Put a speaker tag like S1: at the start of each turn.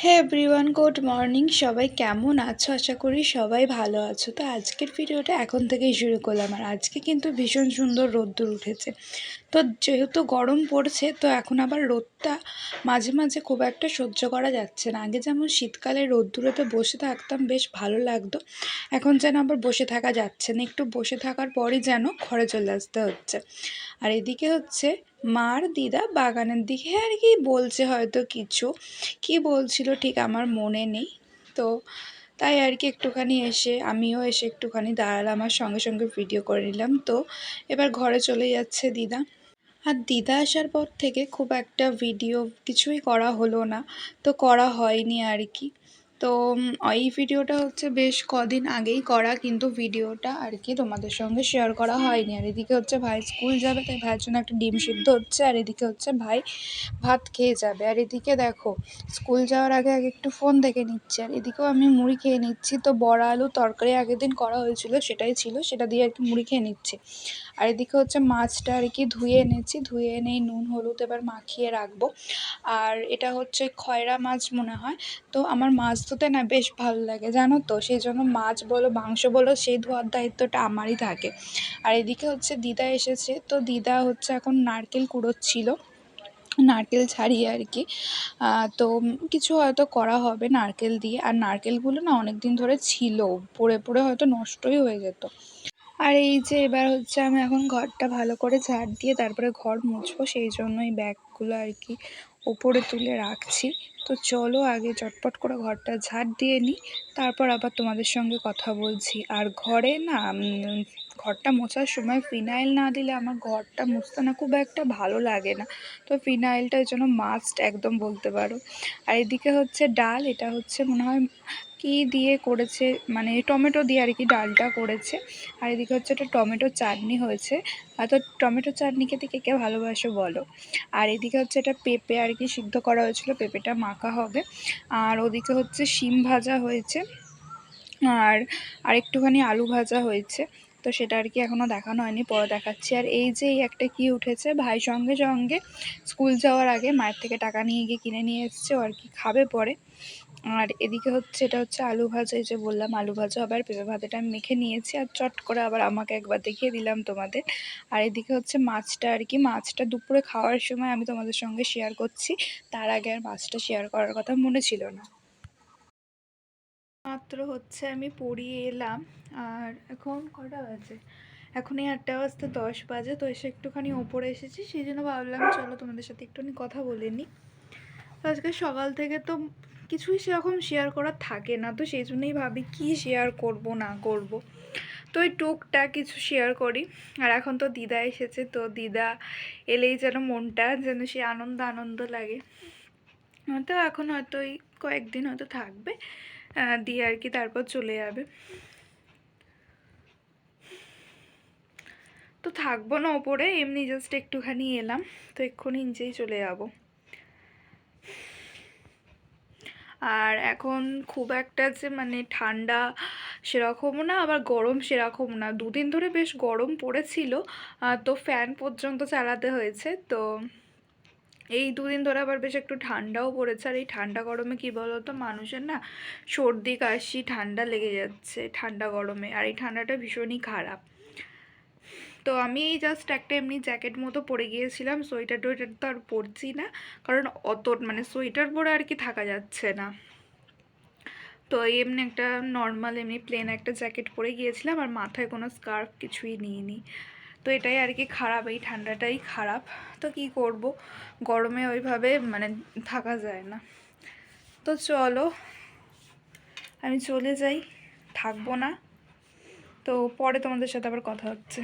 S1: হ্যাঁ everyone good morning সবাই কেমন আছো? আশা করি সবাই ভালো আছো। তো আজকের ভিডিওটা এখন থেকেই শুরু করলাম। আর আজকে কিন্তু ভীষণ সুন্দর রোদ্দুর উঠেছে। তো যেহেতু গরম পড়ছে, তো এখন আবার রোদটা মাঝে মাঝে খুব একটা সহ্য করা যাচ্ছে না। আগে যেমন শীতকালে রোদ্দুরেতে বসে থাকতাম, বেশ ভালো লাগতো। এখন যেন আবার বসে থাকা যাচ্ছে না। একটু বসে থাকার পরই যেন ঘরে চলে আসতে হচ্ছে। আর এদিকে হচ্ছে মার দিদা বাগানের দিকে আর কি বলছে হয়তো কিছু। কি বলছিল ঠিক আমার মনে নেই। তো তাই আর কি একটুখানি এসে, আমিও এসে একটুখানি দাঁড়ালাম আমার সঙ্গে সঙ্গে ভিডিও করে নিলাম। তো এবার ঘরে চলে যাচ্ছে দিদা। আর দিদা আসার পর থেকে খুব একটা ভিডিও কিছুই করা হলো না। তো করা হয়নি আর কি। তো এই ভিডিওটা হচ্ছে বেশ কদিন আগেই করা, কিন্তু ভিডিওটা আর কি তোমাদের সঙ্গে শেয়ার করা হয়নি। আর এদিকে হচ্ছে ভাই স্কুল যাবে, তাই ভাইয়ের জন্য একটা ডিম সিদ্ধ হচ্ছে, আর এদিকে হচ্ছে ভাই ভাত খেয়ে যাবে। আর এদিকে দেখো স্কুল যাওয়ার আগে আগে একটু ফোন দেখে নিচ্ছে। আর এদিকেও আমি মুড়ি খেয়ে নিচ্ছি। তো বড়া আলু তরকারি আগের দিন করা হয়েছিল, সেটাই ছিল, সেটা দিয়ে আর কি মুড়ি খেয়ে নিচ্ছি। আর এদিকে হচ্ছে মাছটা আর কি ধুয়ে এনেছি, ধুয়ে এনেই নুন, হলুদ এবার মাখিয়ে রাখব। আর এটা হচ্ছে খয়রা মাছ মনে হয়। তো আমার মাছ ধুতে না বেশ ভালো লাগে, জানো তো? সেই জন্য মাছ বলো, মাংস বলো, সেই ধোয়ার দায়িত্বটা আমারই থাকে। আর এদিকে হচ্ছে দিদা এসেছে, তো দিদা হচ্ছে এখন নারকেল কুড়োচ্ছিল, নারকেল ছাড়িয়ে আর কি। তো কিছু হয়তো করা হবে নারকেল দিয়ে। আর নারকেলগুলো না অনেক দিন ধরে ছিল, পড়ে পড়ে হয়তো নষ্টই হয়ে যেত। আর এই যে এবার হচ্ছে আমি এখন ঘরটা ভালো করে ঝাড় দিয়ে তারপরে ঘর মুছবো, সেই জন্য এই ব্যাগগুলো আর কি ওপরে তুলে রাখছি। তো চলো আগে চটপট করে ঘরটা ঝাড় দিয়ে নিই, তারপর আবার তোমাদের সঙ্গে কথা বলছি। আর ঘরে না ঘরটা মোছার সময় ফিনাইল না দিলে আমার ঘরটা মুছতে না খুব একটা ভালো লাগে না। তো ফিনাইলটার জন্য মাস্ট একদম বলতে পারো। আর এদিকে হচ্ছে ডাল, এটা হচ্ছে মনে হয় কি দিয়ে করেছে মানে টমেটো দিয়ে আর কি ডালটা করেছে। আর এদিকে হচ্ছে একটা টমেটো চাটনি হয়েছে। আর তো টমেটো চাটনি খেতে কে কে ভালোবাসো বলো? আর এদিকে হচ্ছে এটা পেঁপে আর কি সিদ্ধ করা হয়েছিল, পেঁপেটা মাখা হবে। আর ওদিকে হচ্ছে শিম ভাজা হয়েছে। আর আর একটুখানি আলু ভাজা হয়েছে। তো সেটা আর কি এখনও দেখানো হয়নি, পরে দেখাচ্ছি। আর এই যে একটা কি উঠেছে, ভাই সঙ্গে সঙ্গে স্কুল যাওয়ার আগে মায়ের থেকে টাকা নিয়ে গিয়ে কিনে নিয়ে এসছে আর কি খাবে পরে। আর এদিকে হচ্ছে, এটা হচ্ছে আলু ভাজা, এই যে বললাম আলু ভাজা আবার পেঁপে ভাজাটা আমি মেখে নিয়েছি আর চট করে আবার আমাকে একবার দেখিয়ে দিলাম তোমাদের। আর এদিকে হচ্ছে মাছটা আর কি, মাছটা দুপুরে খাওয়ার সময় আমি তোমাদের সঙ্গে শেয়ার করছি। তার আগে আর মাছটা শেয়ার করার কথা মনে ছিল না। মাত্র হচ্ছে আমি পড়িয়ে এলাম, আর এখন কটা বাজে? এখন এই আটটা বাজতে দশ বাজে, তো এসে একটুখানি ওপরে এসেছি। সেই জন্য ভাবলাম, চলো তোমাদের সাথে একটুখানি কথা বলে নিই। আজকে সকাল থেকে তো কিছুই সেরকম শেয়ার করার থাকে না। তো সেই জন্যই ভাবি কি শেয়ার করব, না করব। তো ওই টুকটা কিছু শেয়ার করি। আর এখন তো দিদা এসেছে, তো দিদা এলেই যেন মনটা যেন সে আনন্দ আনন্দ লাগে। তো এখন হয়তো ওই কয়েকদিন হয়তো থাকবে দিয়ে আর কি তারপর চলে যাবে। তো থাকব না ওপরে, এমনি জাস্ট একটুখানি এলাম। তো এক্ষুনি নিচেই চলে যাব। আর এখন খুব একটা যে মানে ঠান্ডা সেরকমও না, আবার গরম সেরকম না। দুদিন ধরে বেশ গরম পড়েছিল তো ফ্যান পর্যন্ত চালাতে হয়েছে। তো এই দুদিন ধরে আবার বেশ একটু ঠান্ডাও পড়েছে। আর এই ঠান্ডা গরমে কী বলতো, মানুষের না সর্দি, কাশি, ঠান্ডা লেগে যাচ্ছে ঠান্ডা গরমে। আর এই ঠান্ডাটা ভীষণই খারাপ। তো আমি এই জাস্ট একটা এমনি জ্যাকেট মতো পরে গিয়েছিলাম সোয়েটার টোয়েটার তো আর পরছি না, কারণ অত মানে সোয়েটার পরে আর কি থাকা যাচ্ছে না। তো এমনি একটা নর্মাল এমনি প্লেন একটা জ্যাকেট পরে গিয়েছিলাম, আর মাথায় কোনো স্কার্ফ কিছুই নিইনি। তো এটাই আর কি খারাপ, এই ঠান্ডাটাই খারাপ। তো কি করব? গরমে ওইভাবে মানে থাকা যায় না। তো চলো, আমি চলে যাই, থাকব না। তো পরে তোমাদের সাথে আবার কথা হচ্ছে।